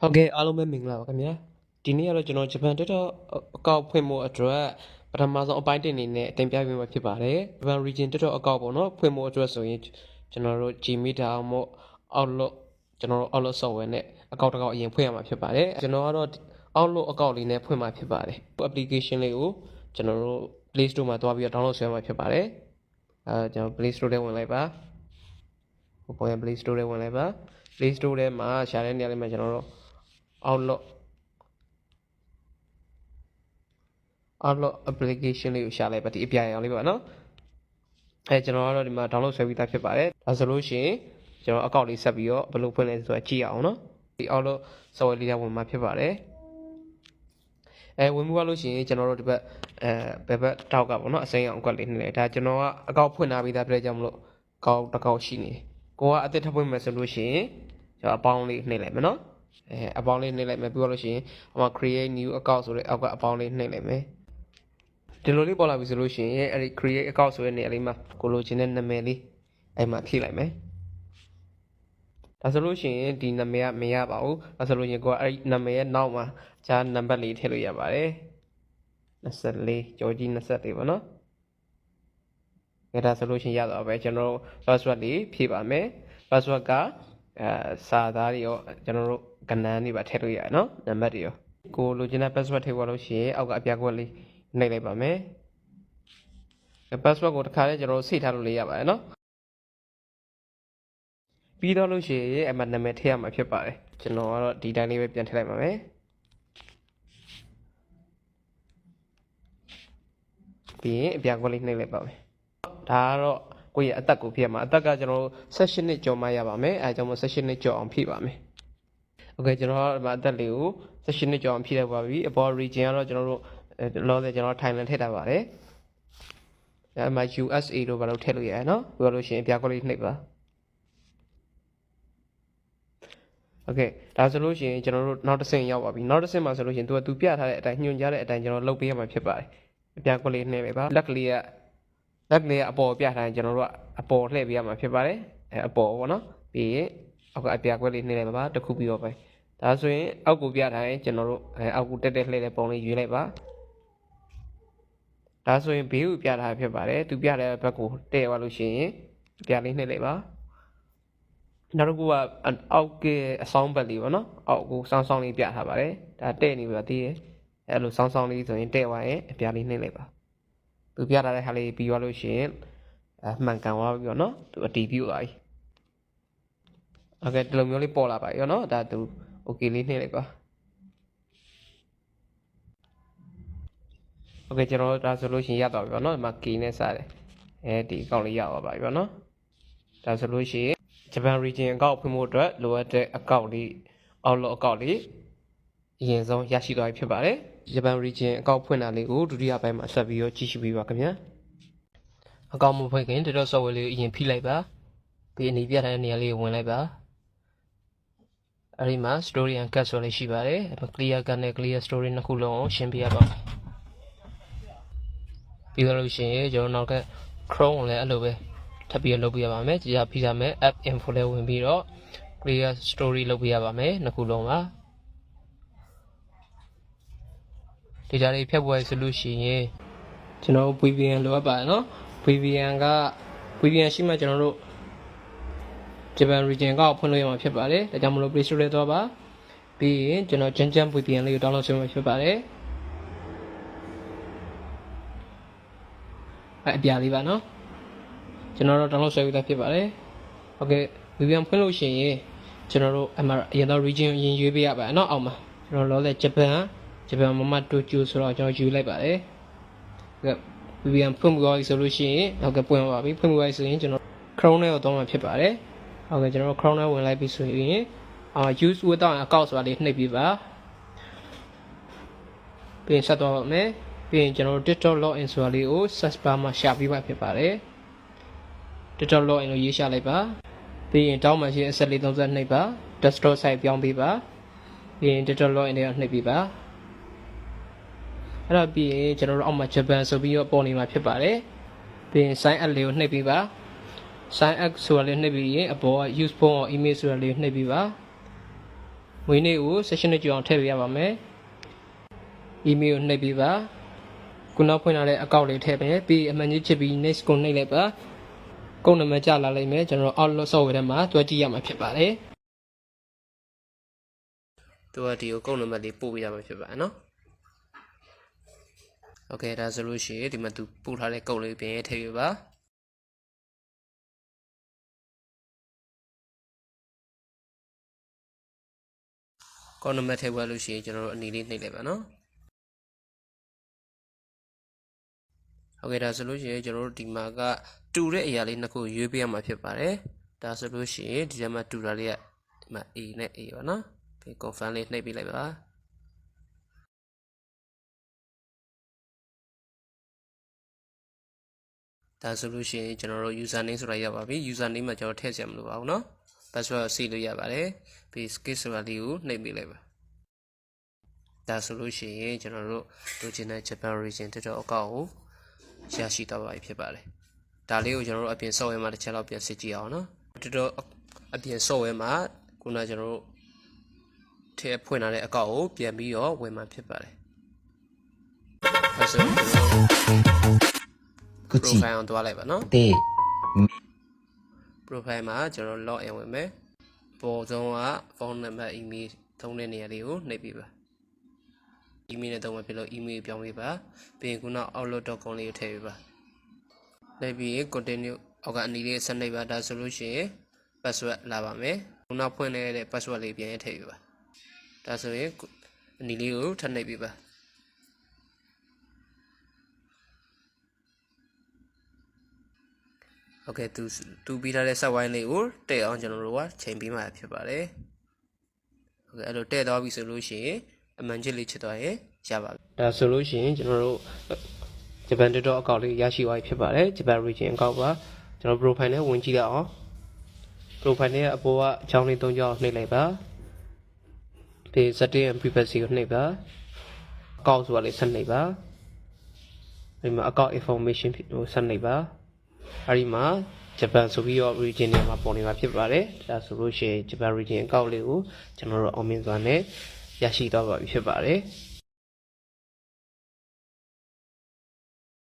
ဟုတ်ကဲ့အားလုံးပဲမင်္ဂလာပါခင်ဗျာဒီနေ့ကတော့ကျွန်တော်ဂျပန်တက်တော့အကောက်ဖွင့်ဖို့အတွက်ပထမဆုံးအပိုင်းတင်နေနဲ့တင်ပြပေးမှာဖြစ်ပါတယ်ဂျပန် region တက်တော့အကောက်ပေါ့နော်ဖွင့်ဖို့အတွက်ဆိုရင်ကျွန်တော်တို့ Gmeter မို့ Outlook ကျွန်တော်တို့ Outlook software နဲ့အကောက်တစ်ကောက်အရင်ဖွင့်ရမှာဖြစ်ပါတယ်ကျွန်တော်ကတော့ Outlook အကောက်လေးနဲ့ဖွင့်မှာဖြစ်ပါတယ် application လေးကိုကျွန်တော်တို့ Play Store မှာတွားပြီးတော့ download ဆွဲမှာဖြစ်ပါတယ်အဲကျွန်တော် Play Store ထဲဝင်လိုက်ပါဟိုပေါ်ရ Play Store ထဲဝင်လိုက်ပါ Play Store ထဲမှာရှာတဲ့နေရာလေးမှာကျွန်တော်တို့ Outlook Outlook application လေးကိုရှာလိုက်ပါဒီအပြရအောင်လေးပါနော်အဲကျွန်တော်ကတော့ဒီမှာ download ဆွဲပြီးသားဖြစ်ပါတယ်ဒါဆိုလို့ရှိရင်ကျွန်တော်အကောင့်လေးဆက်ပြီးတော့ဘယ်လိုဖွင့်လဲဆိုတာကြည့်အောင်နော်ဒီ Outlook software လေးကဝင်မှာဖြစ်ပါတယ်အဲဝင်မှုရလို့ရှိရင်ကျွန်တော်တို့ဒီဘက်အဲဘယ်ဘက်တောက်ကပေါ့နော်အစိမ်းအောင်အကွက်လေးနှိမ့်လိုက်ဒါကျွန်တော်ကအကောင့်ဖွင့်ထားပြီးသားပြတဲ့ကြောင့်မလို့ကောက်တစ်ကောက်ရှိနေတယ်ကိုကအသစ်ထပ်ဖွင့်မယ်ဆိုလို့ရှိရင်ကျွန်တော်အပေါင်းလေးနှိမ့်လိုက်မယ်နော် အဲအပေါင်းလေးနှိမ့်လိုက်မယ်ပြီးတော့လို့ရှိရင်ဟိုမှာ create new account ဆိုတဲ့အောက်ကအပေါင်းလေးနှိမ့်လိုက်မယ်ဒီလိုလေးပေါ်လာပြီဆိုလို့ရှိရင်အဲ့ဒီ create account ဆိုတဲ့နေရာလေးမှာကိုလိုချင်တဲ့နာမည်လေးအဲ့မှာဖြည့်လိုက်မယ်ဒါဆိုလို့ရှိရင်ဒီနာမည်ကမရပါဘူးဒါဆိုလို့ရင်ကိုကအဲ့ဒီနာမည်ရဲ့နောက်မှာဂျာနံပါတ်လေးထည့်လို့ရပါတယ်24ကြော်ကြီး24ပေါ့နော်အဲဒါဆိုလို့ရှိရင်ရတော့ပဲကျွန်တော်တို့ password လေးဖြည့်ပါမယ် password က အဲစာသားတွေရောကျွန်တော်တို့ကဏ္ဍတွေပါထည့်လို့ရတယ်နော်နံပါတ်တွေရောကိုလိုချင်တဲ့ password ထည့်သွားလို့ရှိရင်အောက်ကအပြားကွက်လေးနှိပ်လိုက်ပါမယ်အဲ password ကိုတစ်ခါလေးကျွန်တော်တို့စိတ်ထားလို့လေးရပါတယ်နော်ပြီးတော့လို့ရှိရင်အမှနာမည်ထည့်ရမှာဖြစ်ပါတယ်ကျွန်တော်ကတော့ဒီတိုင်းလေးပဲပြန်ထည့်လိုက်ပါမယ်ပြီးရင်အပြားကွက်လေးနှိပ်လိုက်ပါမယ်ဒါကတော့ ကိုယ့်ရဲ့အသက်ကိုဖြည့်ရမှာအသက်ကကျွန်တော်တို့16နှစ်ကျော်မှရပါမယ်အဲဒါကြောင့်မို့16နှစ်ကျော်အောင်ဖြည့်ပါမယ်โอเคကျွန်တော်တို့ဒီမှာအသက်လေးကို16နှစ်ကျော်အောင်ဖြည့်လိုက်ပါပြီအပေါ် region ကတော့ကျွန်တော်တို့လောဆယ်ကျွန်တော် Thailand ထည့်ထားပါတယ်အဲမှာ USA တို့ဘာလို့ထည့်လို့ရရနော်ပြီးတော့လို့ရှိရင်အပြားကွက်လေးနှိပ်ပါโอเคဒါဆိုလို့ရှိရင်ကျွန်တော်တို့နောက်တစ်ဆင့်ရောက်ပါပြီနောက်တစ်ဆင့်မှာဆိုလို့ရှိရင်သူကသူပြထားတဲ့အတိုင်းညွှန်ကြားတဲ့အတိုင်းကျွန်တော်လုပ်ပေးရမှာဖြစ်ပါတယ်အပြားကွက်လေးနှိပ်လိုက်ပါလက်ကလေးက လက်ကလေးကအပေါ်ပြထားရင်ကျွန်တော်တို့ကအပေါ်လှည့်ပေးရမှာဖြစ်ပါတယ်အဲအပေါ်ပေါ့နော်ပြီးရင်အောက်ကအပြားကွက်လေးနှိပ်လိုက်ပါတစ်ခုပြီးတော့ပဲဒါဆိုရင်အောက်ကိုပြထားရင်ကျွန်တော်တို့အဲအောက်ကိုတက်တက်လှည့်တဲ့ပုံလေးရွေးလိုက်ပါဒါဆိုရင်ဘေးကိုပြထားဖြစ်ပါတယ်သူပြတဲ့ဘက်ကိုတဲ့သွားလို့ရှိရင်ပြလေးနှိပ်လိုက်ပါနောက်တစ်ခုကအောက်ကအဆောင်ဘက်လေးပေါ့နော်အောက်ကိုစောင်းစောင်းလေးပြထားပါတယ်ဒါတဲ့နေပါသေးတယ်အဲ့လိုစောင်းစောင်းလေးဆိုရင်တဲ့သွားရင်အပြာလေးနှိပ်လိုက်ပါ သူပြထားတဲ့ဟာလေးပြီးသွားလို့ရှိရင်အမှန်ကန်သွားပြီပေါ့နော်သူအတီးပြုတ်သွားပြီโอเคဒီလိုမျိုးလေးပေါ်လာပါပြီနော်ဒါသူ okay လေးနှိပ်လိုက်ပါโอเคကျွန်တော်တို့ဒါဆိုလို့ရှိရင်ရတော့ပြီပေါ့နော်ဒီမှာ key နဲ့စတယ်အဲဒီအကောင့်လေးရပါပါပြီပေါ့နော်ဒါဆိုလို့ရှိရင် Japan region အကောင့်ဖွင့်ဖို့အတွက်လိုအပ်တဲ့အကောင့်လေး Outlook အကောင့်လေးအရင်ဆုံးရရှိသွားပြီဖြစ်ပါတယ် Japan region အကောင့်ဖွင့်တာလေးကိုဒုတိယပိုင်းမှာဆက်ပြီးတော့ကြည့်ရှုပေးပါခင်ဗျာအကောင့်မဖွင့်ခင် Data software လေးကိုအရင်ဖိလိုက်ပါပြီးအနေပြထားတဲ့နေရာလေးကိုဝင်လိုက်ပါအဲ့ဒီမှာ story and cut ဆိုလေးရှိပါတယ်အဲ့မှာ clear cut နဲ့ clear story နှစ်ခုလုံးကိုရှင်းပြရပါမယ်ပြီးတော့လို့ရှိရင်ကျွန်တော်နောက်က Chrome ကိုလည်းအဲ့လိုပဲထပ်ပြီးလုပ်ပြရပါမယ်ကြာဖိထားမယ် app info လေးဝင်ပြီးတော့ clear story လုပ်ပြရပါမယ်နှစ်ခုလုံးပါ data တွေဖြတ်ပွဲဆိုလို့ရှိရင်ကျွန်တော် VPN လိုအပ်ပါတယ်နော် VPN က VPN ရှိမှကျွန်တော်တို့ Japan region ကောက်ဖွင့်လို့ရမှာဖြစ်ပါတယ်ဒါကြောင့်မလို့ Play Store ထဲသွားပါပြီးရင်ကျွန်တော် Jam Jam VPN လေးကို download လုပ်မှာဖြစ်ပါတယ်အဲအပြာလေးပါနော်ကျွန်တော်တို့ download ဆွဲပြီးသားဖြစ်ပါတယ်โอเค VPN ဖွင့်လို့ရှိရင်ကျွန်တော်တို့အမှအရင်တော့ region ရင်ရွေးပေးရပါတယ်เนาะအောက်မှာကျွန်တော်လောဆ ယ် Japan Japan မမတိုကျိုဆိုတော့ကျွန်တော်ယူလိုက်ပါတယ်ကဲ VPN ဖွင့်ပြီးသွားပြီဆိုလို့ရှိရင်နောက်ကပွင့်သွားပါပြီဖွင့်ပြီးသွားပြီဆိုရင်ကျွန်တော် Chrome နဲ့တော့တော့မှာဖြစ်ပါတယ်ဟုတ်ကဲ့ကျွန်တော် Chrome နဲ့ဝင်လိုက်ပြီဆိုရင်အာ use without account ဆိုတာလေးနှိပ်ပြီးပါပြီးရင်ဆက်သွားပါမယ်ပြီးရင်ကျွန်တော်တို့ TikTok login ဆိုတာလေးကို search bar မှာရှာပြီးမှဖြစ်ပါတယ် TikTok login လို့ရေးရှာလိုက်ပါပြီးရင်တောင်းမှရှိအဆက်လေး32နှိပ်ပါ desktop site ပြောင်းပေးပါပြီးရင် TikTok login တွေနှိပ်ပြီးပါ အဲ့တော့ပြီးရင်ကျွန်တော်တို့အောက်မှာ Japan ဆိုပြီးတော့ပေါ်နေမှာဖြစ်ပါတယ်ပြီးရင် sign up လေးကိုနှိပ်ပြီးပါ sign up ဆိုတာလေးနှိပ်ပြီးရင်အပေါ်က use phone or email ဆိုတာလေးနှိပ်ပြီးပါငွေနေ့ကို session နဲ့ကြအောင်ထည့်ပေးရပါမယ် email ကိုနှိပ်ပေးပါခုနောက်ဖွင့်လာတဲ့အကောင့်လေးထည့်ပေးပြီးအမှန်ကြီးချစ်ပြီး next ကိုနှိပ်လိုက်ပါကုန်းနံပါတ်ကြလာလိမ့်မယ်ကျွန်တော် Outlook software ထဲမှာတွဲကြည့်ရမှာဖြစ်ပါတယ်သူကဒီကိုကုန်းနံပါတ်လေးပို့ပေးရမှာဖြစ်ပါတယ်နော် โอเคဒါဆိုလို့ရှိရင်ဒီမှာသူပို့ထားတဲ့ကုန်းလေးပြင်ထည့်ပေးပါကောနံပါတ်ထည့်သွားလို့ရှိရင်ကျွန်တော်တို့အနီလေးနှိပ်လိုက်ပါနော်ဟုတ်ကဲ့ဒါဆိုလို့ရှိရင်ကျွန်တော်တို့ဒီမှာကတူတဲ့အရာလေးနှစ်ခုရွေးပေးရမှာဖြစ်ပါတယ်ဒါဆိုလို့ရှိရင်ဒီထဲမှာတူတာလေးကဒီမှာ A နဲ့ A ပါနော်ဒီ confirm လေးနှိပ်ပေးလိုက်ပါ ဒါဆိုလို့ရှိရင်ကျွန်တော်တို့ user name ဆိုတာရပါပြီ user name မှာကျွန်တော်ထည့်စရာမလိုပါဘူးเนาะ password ကို set လို့ရပါတယ်ပြီး skip ဆိုတာလေးကိုနှိပ်ပေးလိုက်ပါဒါဆိုလို့ရှိရင်ကျွန်တော်တို့လိုချင်တဲ့ Japan region တက်တော့အကောင့်ကိုရရှိတော့ပါပြီဖြစ်ပါတယ်ဒါလေးကိုကျွန်တော်တို့အပြင် software မှာတစ်ချက်လောက်ပြန်စစ်ကြည့်အောင်เนาะတော်တော်အပြင် software မှာခုနကကျွန်တော်တို့ထည့်ဖွင့်လာတဲ့အကောင့်ကိုပြန်ပြီးတော့ဝင်မှဖြစ်ပါတယ်အဲဆို Gucci profile အောင်သွားလိုက်ပါနော် de profile မှာကျွန်တော် log in ဝင်မယ်ပေါ်ဆုံးကဖုန်းနံပါတ် email သုံးတဲ့နေရာလေးကိုနှိပ်ပြပါ email နဲ့သုံးမှဖြစ်လို့ email ပြောင်းပေးပါပြီးရင်ခုနောက် outlook.com လေးကိုထည့်ပေးပါနှိပ်ပြီး continue အောက်ကအနီးလေးဆက်နှိပ်ပါဒါဆိုလို့ရှိရင် password လာပါမယ်ခုနောက်ဖွင့်လိုက်တဲ့ password လေးပြန်ထည့်ပေးပါဒါဆိုရင်အနီးလေးကိုထပ်နှိပ်ပေးပါ ဟုတ်ကဲ့သူသူပြီးထားတဲ့ဆက်ဝိုင်းလေးကိုတဲ့အောင်ကျွန်တော်တို့ကချိန်ပြီးမှဖြစ်ပါတယ်ဟုတ်ကဲ့အဲ့လိုတဲ့သွားပြီဆိုလို့ရှိရင်အမှန်ချစ်လေးချစ်သွားရင်ရပါပြီဒါဆိုလို့ရှိရင်ကျွန်တော်တို့ဂျပန် Twitter အကောင့်လေးရရှိသွားပြီဖြစ်ပါတယ်ဂျပန် region အကောင့်ပါကျွန်တော် profile နဲ့ဝင်ကြည့်ရအောင် profile နဲ့အပေါ်ကအချောင်းလေး၃ချောင်းနှိပ်လိုက်ပါဒီ setting and privacy ကိုနှိပ်ပါအကောင့်ဆိုတာလေးဆက်နှိပ်ပါဒီမှာအကောင့် information ကိုဆက်နှိပ်ပါ အဲဒီမှာဂျပန်ဆိုပြီးတော့ region တွေမှာပေါ်နေမှာဖြစ်ပါတယ်ဒါဆိုလို့ရှိရင်ဂျပန် region အကောင့်လေးကိုကျွန်တော်တို့အောင်မြင်စွာနဲ့ရရှိတော့ပါပြီဖြစ်ပါတယ်